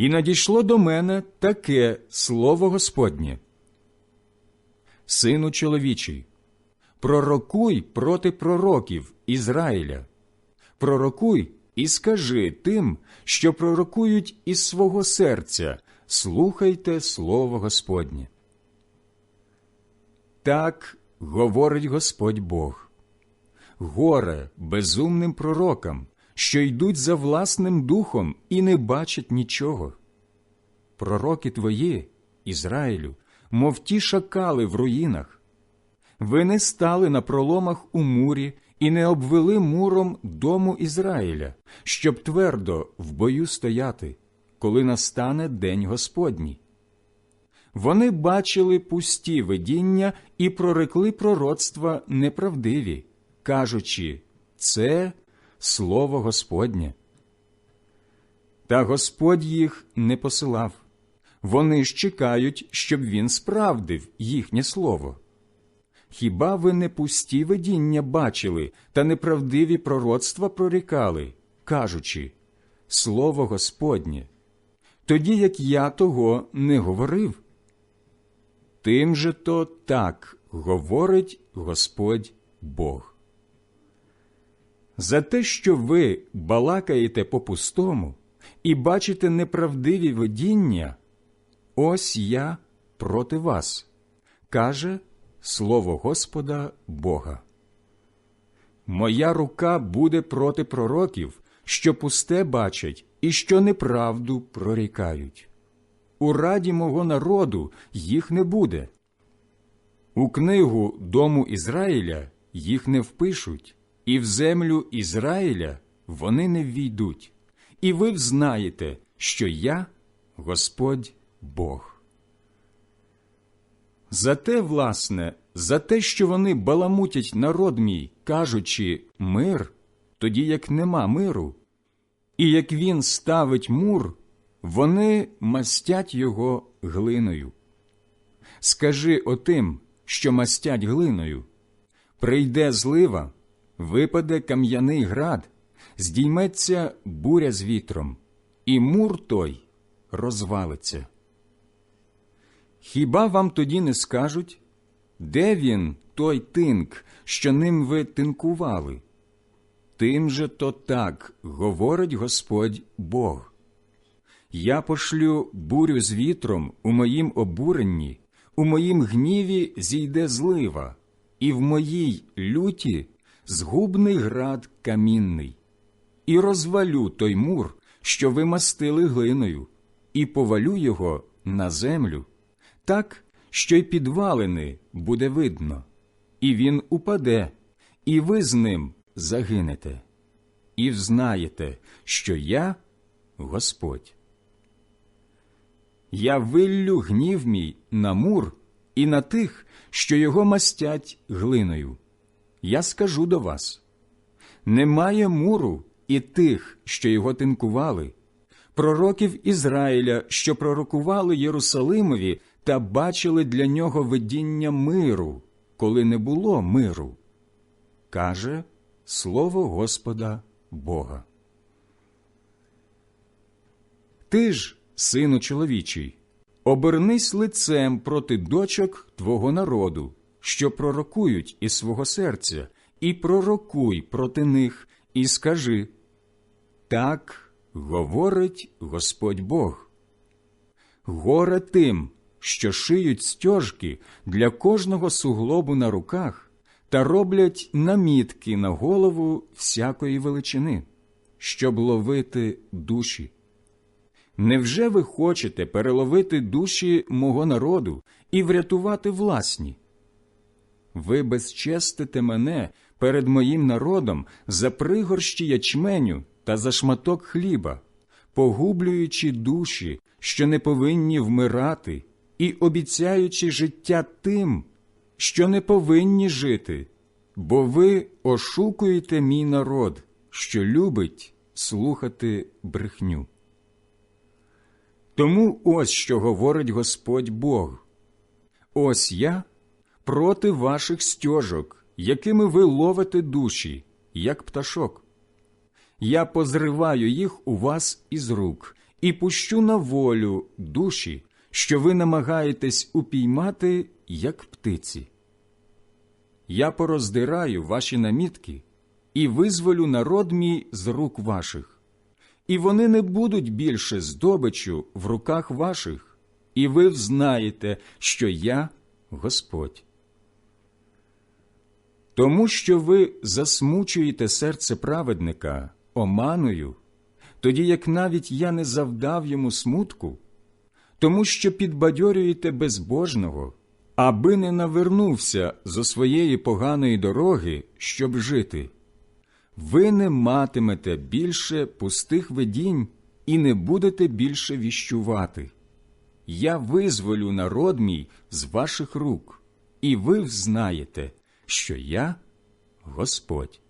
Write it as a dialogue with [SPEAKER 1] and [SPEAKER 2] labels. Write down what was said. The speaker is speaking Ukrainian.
[SPEAKER 1] І надійшло до мене таке слово Господнє. Сину чоловічий, пророкуй проти пророків Ізраїля, пророкуй і скажи тим, що пророкують із свого серця, слухайте слово Господнє. Так говорить Господь Бог. Горе безумним пророкам, що йдуть за власним духом і не бачать нічого. Пророки твої, Ізраїлю, мов ті шакали в руїнах. Ви не стали на проломах у мурі і не обвели муром дому Ізраїля, щоб твердо в бою стояти, коли настане день Господній. Вони бачили пусті видіння і прорекли пророцтва неправдиві, кажучи це слово Господнє. Та Господь їх не посилав. Вони ж чекають, щоб він справдив їхнє слово. Хіба ви не пусті видіння бачили та неправдиві пророцтва прорікали, кажучи Слово Господнє, тоді як я того не говорив? Тим же то так говорить Господь Бог. За те, що ви балакаєте по пустому і бачите неправдиві видіння, ось я проти вас, каже Слово Господа Бога. Моя рука буде проти пророків, що пусте бачать і що неправду прорікають. У раді мого народу їх не буде. У книгу Дому Ізраїля їх не впишуть, і в землю Ізраїля вони не ввійдуть, і ви взнаєте, що я Господь Бог. Зате, власне, за те, що вони баламутять народ мій, кажучи мир, тоді як нема миру, і як він ставить мур, вони мастять його глиною. Скажи отим, що мастять глиною прийде злива, випаде кам'яний град, здійметься буря з вітром, і мур той розвалиться. Хіба вам тоді не скажуть, де він, той тинк, що ним ви тинкували? Тим же то так говорить Господь Бог. Я пошлю бурю з вітром у моїм обуренні, у моїм гніві зійде злива, і в моїй люті згубний град камінний, і розвалю той мур, що ви мастили глиною, і повалю його на землю так, що й підвалини буде видно, і він упаде, і ви з ним загинете, і взнаєте, що я Господь. Я виллю гнів мій на мур і на тих, що його мастять глиною. Я скажу до вас немає муру і тих, що його тинкували, пророків Ізраїля, що пророкували Єрусалимові та бачили для нього видіння миру, коли не було миру, каже слово Господа Бога. Ти ж, сину чоловічий, обернись лицем проти дочок твого народу, що пророкують із свого серця, і пророкуй проти них, і скажи так говорить Господь Бог. Горе тим, що шиють стяжки для кожного суглобу на руках та роблять намітки на голову всякої величини, щоб ловити душі. Невже ви хочете переловити душі мого народу і врятувати власні? Ви безчестите мене перед моїм народом за пригорщі ячменю та за шматок хліба, погублюючи душі, що не повинні вмирати, і обіцяючи життя тим, що не повинні жити, бо ви ошукуєте мій народ, що любить слухати брехню. Тому ось що говорить Господь Бог ось я проти ваших стьожок, якими ви ловите душі, як пташок. Я позриваю їх у вас із рук і пущу на волю душі, що ви намагаєтесь упіймати, як птиці. Я пороздираю ваші намітки і визволю народ мій з рук ваших, і вони не будуть більше здобичу в руках ваших, і ви взнаєте, що я Господь. Тому що ви засмучуєте серце праведника оманою, тоді як навіть я не завдав йому смутку, тому що підбадьорюєте безбожного, аби не навернувся зо своєї поганої дороги, щоб жити. Ви не матимете більше пустих видінь і не будете більше віщувати. Я визволю народ мій з ваших рук, і ви взнаєте, що я Господь.